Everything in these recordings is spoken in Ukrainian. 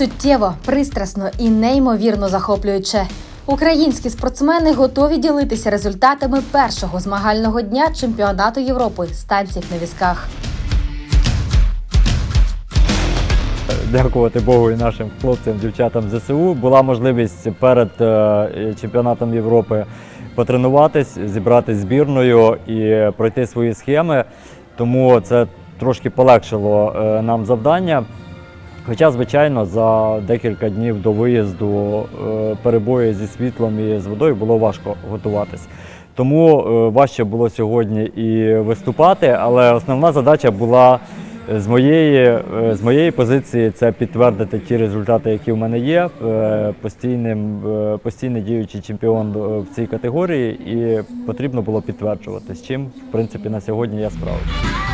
Чуттєво, пристрасно і неймовірно захоплююче. Українські спортсмени готові ділитися результатами першого змагального дня чемпіонату Європи з танців на візках. Дякувати Богу і нашим хлопцям, дівчатам ЗСУ. Була можливість перед е, чемпіонатом Європи потренуватись, зібрати збірною і пройти свої схеми. Тому це трошки полегшило е, нам завдання. Хоча, звичайно, за декілька днів до виїзду е, перебої зі світлом і з водою було важко готуватись. Тому е, важче було сьогодні і виступати, але основна задача була з моєї, е, з моєї позиції це підтвердити ті результати, які в мене є. Е, Постійним, е, постійний діючий чемпіон е, в цій категорії, і потрібно було підтверджувати, з чим, в принципі, на сьогодні я справився.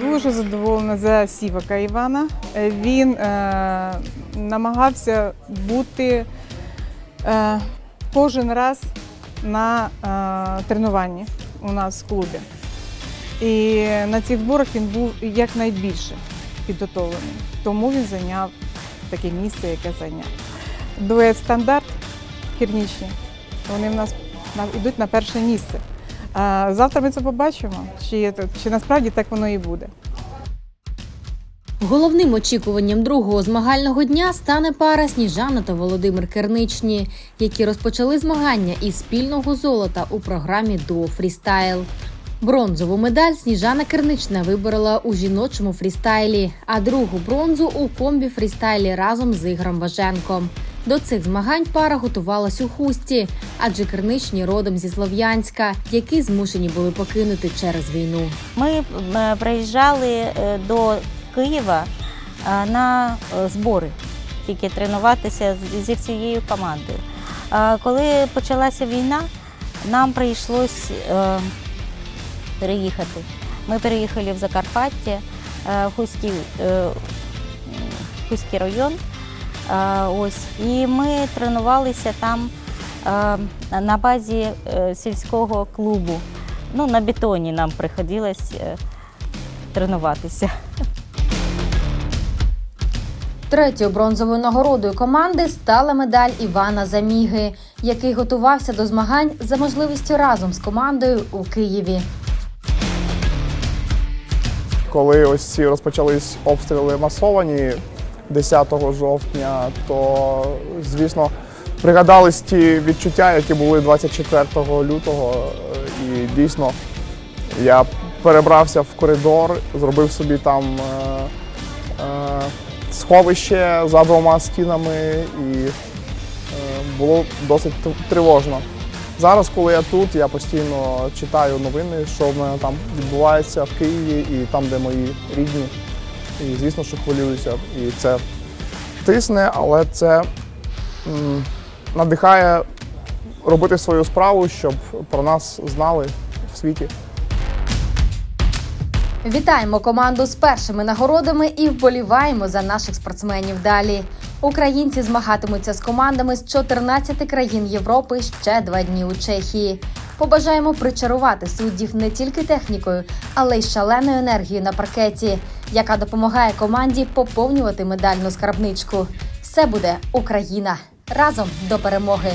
Дуже задоволена за Сівака Івана. Е, Він е, намагався бути е, кожен раз на е, тренуванні у нас в клубі. І на цих зборах він був якнайбільше підготовлений. Тому він зайняв таке місце, яке зайняв. Дует стандарт Кірнічні. Вони в нас йдуть на перше місце. Завтра ми це побачимо, чи, чи насправді так воно і буде. Головним очікуванням другого змагального дня стане пара Сніжана та Володимир Керничні, які розпочали змагання із спільного золота у програмі Дуо Фрістайл. Бронзову медаль Сніжана Кернична виборола у жіночому фрістайлі, а другу бронзу у комбі фрістайлі разом з Ігорем Важенком. До цих змагань пара готувалась у хусті, адже Керничні родом зі Слов'янська, які змушені були покинути через війну. Ми е, приїжджали е, до Києва е, на збори, тільки тренуватися зі всією командою. Коли почалася війна, нам прийшлось переїхати. Ми переїхали в Закарпаття, в м, Хуський район. Е, Ось. І ми тренувалися там е, на базі е, сільського клубу. Ну, на бетоні нам приходилось тренуватися. Третьою бронзовою нагородою команди стала медаль Івана Заміги, який готувався до змагань за можливістю разом з командою у Києві. Коли ось ці розпочались обстріли масовані 10 жовтня, то звісно пригадались ті відчуття, які були 24 лютого. І дійсно я перебрався в коридор, зробив собі там е, е, сховище за двома стінами, і е, було досить тривожно. Зараз, коли я тут, я постійно читаю новини, що в мене там відбувається в Києві і там, де мої рідні. І звісно, що хвилююся. І це тисне, але це м, надихає робити свою справу, щоб про нас знали в світі. Вітаємо команду з першими нагородами і вболіваємо за наших спортсменів далі. Українці змагатимуться з командами з 14 країн Європи ще два дні у Чехії. Побажаємо причарувати суддів не тільки технікою, але й шаленою енергією на паркеті, яка допомагає команді поповнювати медальну скарбничку. Все буде Україна разом до перемоги.